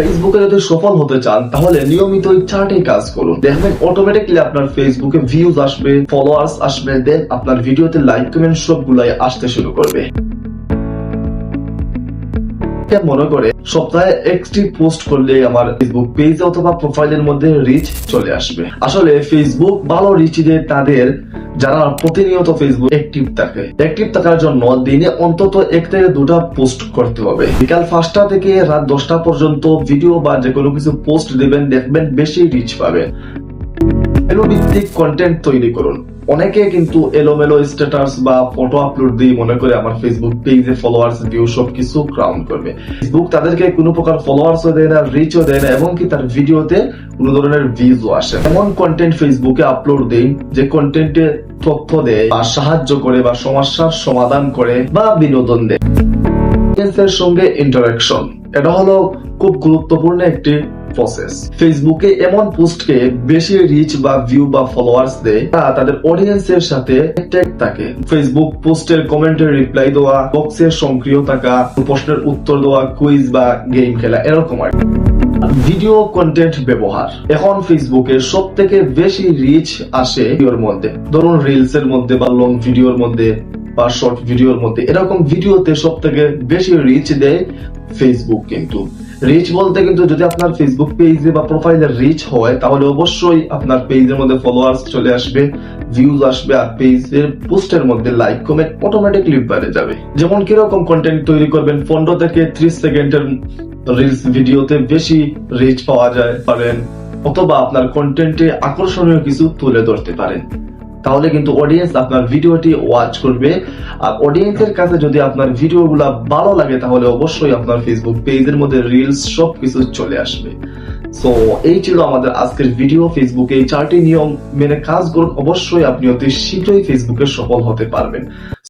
ফেসবুকে যদি সফল হতে চান, তাহলে নিয়মিত এই চার্টে কাজ করুন। দেখবেন অটোমেটিকলি আপনার ফেসবুকে ভিউজ আসবে ফলোয়ার্স আসবে দেন আপনার ভিডিওতে লাইক কমেন্ট সবগুলাই আসতে শুরু করবে। মনে করে, সপ্তাহে একটি পোস্ট করলে আমার ফেসবুক পেজ অথবা প্রোফাইলের মধ্যে রিচ চলে আসবে। আসলে ফেসবুক ভালো রিচ দেয় তাদের যারা প্রতিনিয়ত ফেসবুক অ্যাক্টিভ থাকে। অ্যাক্টিভ থাকার জন্য দিনে অন্তত এক থেকে দুটা পোস্ট করতে হবে। বিকাল পাঁচটা থেকে রাত দশটা পর্যন্ত ভিডিও বা যে কোনো কিছু পোস্ট দেবেন, দেখবেন বেশি রিচ পাবেন। ভিত্তিক কন্টেন্ট তৈরি করুন। অনেকে কিন্তু এলোমেলো স্ট্যাটাস বা ফটো আপলোড দিয়ে মনে করে আমার ফেসবুক পেজে ফলোয়ার্স ভিউ সবকিছু ক্রাউন করবে। ফেসবুক তাদেরকে কোনো প্রকার ফলোয়ার্সও দেয় না রিচও দেয় না এবং কি তার ভিডিওতে কোনো ধরনের ভিউজও আসে এমন কন্টেন্ট ফেসবুকে আপলোড দেই যে কন্টেন্টে তথ্য দেয় বা সাহায্য করে বা সমস্যার সমাধান করে বা বিনোদন দেয়। সঙ্গে ইন্টারাকশন এটা হলো খুব গুরুত্বপূর্ণ একটি প্রসেস ফেসবুকে এমন পোস্টকে বেশি রিচ বা ভিউ বা ফলোয়ার্স দেয়, তা তাদের অডিয়েন্সের সাথে ট্যাগ থাকে। ফেসবুক পোস্টের কমেন্টে রিপ্লাই দেওয়া বক্সে সক্রিয় থাকা, প্রশ্নের উত্তর দেওয়া কুইজ বা গেম খেলা, এরকম আর ভিডিও কন্টেন্ট ব্যবহার। এখন ফেসবুকে সব থেকে বেশি রিচ আসে ভিডিওর মধ্যে। ধরুন রিলস এর মধ্যে বা লং ভিডিওর মধ্যে। বা শর্ট ভিডিওর মধ্যে। এরকম ভিডিওতে সব থেকে বেশি রিচ দেয় ফেসবুক কিন্তু। রিচ বলতে কিন্তু যদি আপনার ফেসবুক পেজে বা প্রোফাইলে রিচ হয়, তাহলে অবশ্যই আপনার পেজের মধ্যে ফলোয়ার্স চলে আসবে ভিউজ আসবে, আর পেজের পোস্টের মধ্যে লাইক কমেন্ট অটোমেটিকলি বেড়ে যাবে। যেমন কীরকম কন্টেন্ট তৈরি করবেন, পনেরো থেকে ত্রিশ সেকেন্ডের রিলস ভিডিওতে বেশি রিচ পাওয়া যায় পারেন, অথবা আপনার কন্টেন্টে আকর্ষণীয় কিছু তুলে ধরতে পারেন। তাহলে কিন্তু অডিয়েন্স আপনার ভিডিওটি ওয়াচ করবে। আর অডিয়েন্সের কাছে যদি আপনার ভিডিওগুলো ভালো লাগে, তাহলে অবশ্যই আপনার ফেসবুক পেজের মধ্যে রিলস সব কিছু চলে আসবে। সো এই ছিল আমাদের আজকের ভিডিও ফেসবুকে এই চারটি নিয়ম মেনে কাজ করুন। অবশ্যই আপনি অতি শীঘ্রই ফেসবুকে সফল হতে পারবেন।